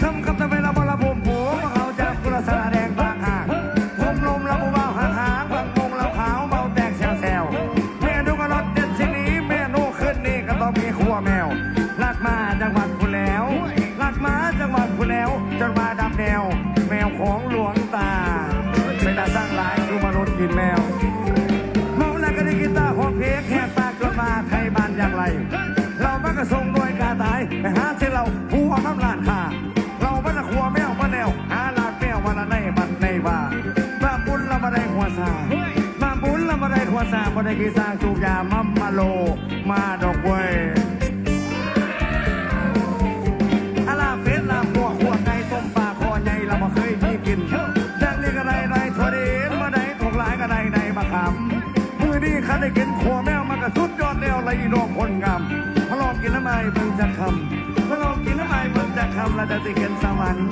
คำคำทำไมเราบละผมผมเขาจะกุลสาแดงบางหางผมลมเราเบาหางหางบางมงเราขาวเบาแตกแซวแซวเมนูก็รสเด็ดชิ้นนี้เมนูขึ้นนี่ก็ต้องมีขัวแมวลากมาจังหวัดคุณแล้วลากมาจังหวัดคุณแล้วจนมาดับแนว แมวของหลวงตา เป็นตาสร้างหลายคือมนุษย์กินแมวเมาแล้วก็ได้กีตาร์ของเพลงแหกปากจนมาไทยบ้านอย่างไร เรามันก็ส่งด้วยกาตายไปหาที่เราหัวน้ำลาน บุญเรามาได้หัวซาบาบุญเรามาได้หัวซามาได้กีสร้างจูบยามัมมาโล มาดอกเว้ยอาลาเฟสลาบัวขัวไก่ต้มปลาคอใหญ่เราบ่เคยมีกินดังนี้ก็ได้ได้ทั่วเดนมาได้ถูกหลายก็ได้ได้มาคำมือนี้ข้าได้กินขัวแมวมันก็สุดยอดแล้วไรดอกคนงามมาลองกินแล้วไม่เบิ่งจะคำมาลองกินแล้วไม่เบิ่งจะคำเราจะสิเห็นสวรรค์